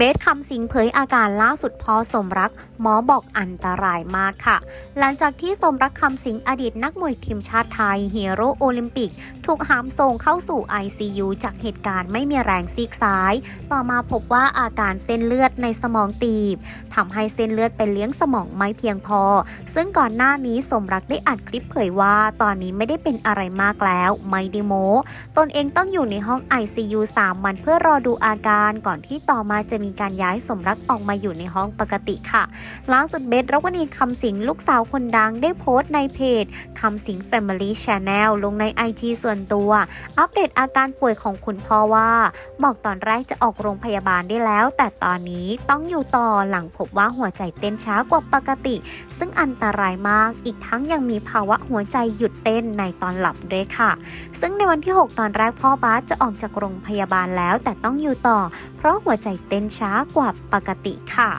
เบสคำสิงเผยอาการล่าสุดพอสมรัก หมอบอกอันตรายมากค่ะ หลังจากที่สมรักคำสิงอดีตนักมวยทีมชาติไทยฮีโร่โอลิมปิก ถูกหามส่งเข้าสู่ ICU จากเหตุการณ์ไม่มีแรงซีกซ้าย ต่อมาพบว่าอาการเส้นเลือดในสมองตีบทำให้เส้นเลือดไปเลี้ยงสมองไม่เพียงพอ ซึ่งก่อนหน้านี้สมรักได้อัดคลิปเผยว่า ตอนนี้ไม่ได้เป็นอะไรมากแล้วไม่ได้โมตนเองต้องอยู่ในห้อง ICU 3วันเพื่อรอดูอาการก่อนที่ต่อมาจะมีีการย้ายสมรักออกมาอยู่ในห้องปกติค่ะ ล่าสุดเบสรกวนีคำสิงลูกสาวคนดังได้โพสต์ในเพจคำสิง Family Channel ลงใน IG ส่วนตัว อัปเดตอาการป่วยของคุณพ่อว่า บอกตอนแรกจะออกโรงพยาบาลได้แล้ว แต่ตอนนี้ต้องอยู่ต่อหลังพบว่าหัวใจเต้นช้ากว่าปกติ ซึ่งอันตรายมากอีกทั้งยังมีภาวะหัวใจหยุดเต้นในตอนหลับด้วยค่ะ ซึ่งในวันที่ 6 ตอนแรกพ่อบาสจะออกจากโรงพยาบาลแล้ว แต่ต้องอยู่ต่อ เพราะหัวใจเต้นช้ากว่าปกติค่ะ